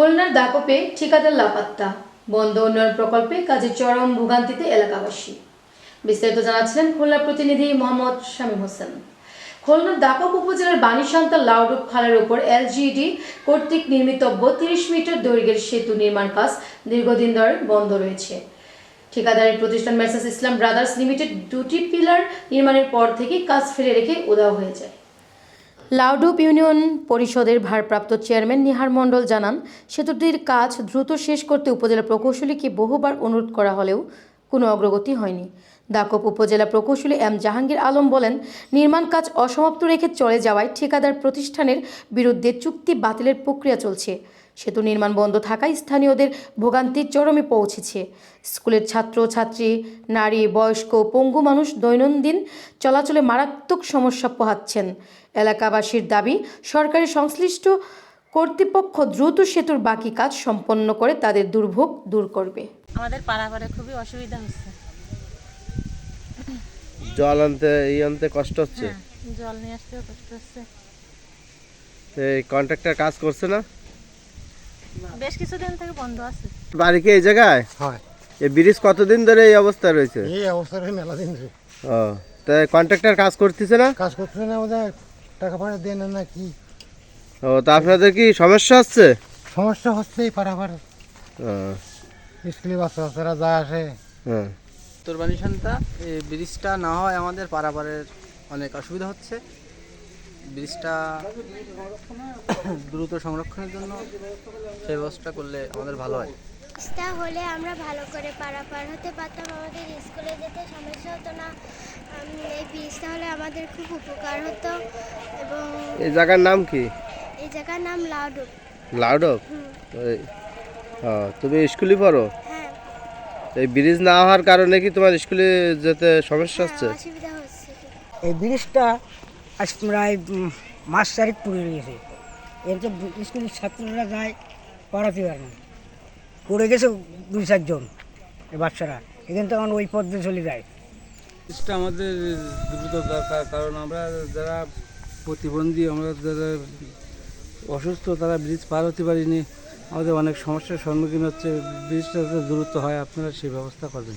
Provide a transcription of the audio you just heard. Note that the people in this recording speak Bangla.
খুলনার দাকপে ঠিকাদার লাপাত্তা বন্ধ উন্নয়ন প্রকল্পে কাজে চরম ভোগান্তিতে এলাকাবাসী। বিস্তারিত জানাচ্ছেন খুলনা প্রতিনিধি মোহাম্মদ শামীম হোসেন। খুলনার দাকপ উপজেলার বাণীসান্তা লাউডুপ খালের উপর এলজিডি কর্তৃক নির্মিত বত্রিশ মিটার দৈর্ঘ্যের সেতু নির্মাণ কাজ দীর্ঘদিন ধরে বন্ধ রয়েছে। ঠিকাদারের প্রতিষ্ঠান মেসার্স ইসলাম ব্রাদার্স লিমিটেড দুটি পিলার নির্মাণের পর থেকে কাজ ফেলে রেখে উদাও হয়ে যায়। লাউডুপ ইউনিয়ন পরিষদের ভারপ্রাপ্ত চেয়ারম্যান নিহার মণ্ডল জানান, সেতুটির কাজ দ্রুত শেষ করতে উপজেলা প্রকৌশলীকে বহুবার অনুরোধ করা হলেও কোনো অগ্রগতি হয়নি। দাকপ উপজেলা প্রকৌশলী এম জাহাঙ্গীর আলম বলেন, নির্মাণ কাজ অসমাপ্ত রেখে চলে যাওয়ায় ঠিকাদার প্রতিষ্ঠানের বিরুদ্ধে চুক্তি বাতিলের প্রক্রিয়া চলছে। সেতু নির্মাণ বন্ধ থাকায় স্থানীয়দের ভোগান্তির চরমে পৌঁছেছে। স্কুলের ছাত্র ছাত্রী নারী বয়স্ক পঙ্গু মানুষ দৈনন্দিন চলাচলে মারাত্মক সমস্যা পোহাচ্ছেন। এলাকাবাসীর দাবি সরকারি সংশ্লিষ্ট কর্তৃপক্ষ দ্রুত সেতুর বাকি কাজ সম্পন্ন করে তাদের দুর্ভোগ দূর করবে। আমাদের পাড়াপাড়ে খুবই অসুবিধা হচ্ছে। জল আনতে এই আনতে কষ্ট হচ্ছে? হ্যাঁ জল নিয়ে আসতেও কষ্ট হচ্ছে। এই কন্ট্রাক্টর কাজ করছে না? বেশ কিছুদিন থেকে বন্ধ আছে। বাড়ি কি এই জায়গায়? হয়। এই ব্রিজ কতদিন ধরে এই অবস্থা রয়েছে? এই অবস্থায় মেলা দিন ধরে। ও তা কন্ট্রাক্টর কাজ করতেছে না? কাজ করতে না আমাদের টাকা পয়সা দেন না কি? ও তা আপনাদের কি সমস্যা হচ্ছে? সমস্যা হচ্ছে এই পারাবার ও, স্কুলে বাচ্চা বাচ্চারা যা আসে। হ্যাঁ। উত্তরবাণী শান্তা এই ব্রিজটা না হয় আমাদের পারাপারের অনেক অসুবিধা হচ্ছে। ব্রিজটা দ্রুত সংরক্ষণের জন্য সেই ব্যবস্থা করলে আমাদের ভালো হয়। ব্রিজটা হলে আমরা ভালো করে পারাপার হতে পারতাম আমাদের স্কুলে যেতে সমস্যা হতো না। এই ব্রিজটা হলে আমাদের খুব উপকার হতো এবং এই জায়গার নাম কি? এই জায়গার নাম লাউডু লাউডক তুমি স্কুলে পড়ো? হ্যাঁ। এই ব্রিজ না হওয়ার কারণে কি তোমার স্কুলে যেতে সমস্যা হচ্ছে? হ্যাঁ, হচ্ছে। এই ব্রিজটা আজ প্রায় মাস চারিক পুড়ে গেছে। এতে স্কুলের ছাত্ররা যায়, পড়াতে পারে না। পড়ে গেছে দুই চারজন বাচ্চারা। এখান থেকে ওই পথ দিয়ে চলে যায়। ব্রিজটা আমাদের দ্রুত দরকার, কারণ আমরা যারা প্রতিবন্ধী, আমরা যারা অসুস্থ, তারা ব্রিজ পার হতে পারিনি। আমাদের অনেক সমস্যার সম্মুখীন হচ্ছে। ব্রিজটা দ্রুত হয়, আপনারা সেই ব্যবস্থা করবেন।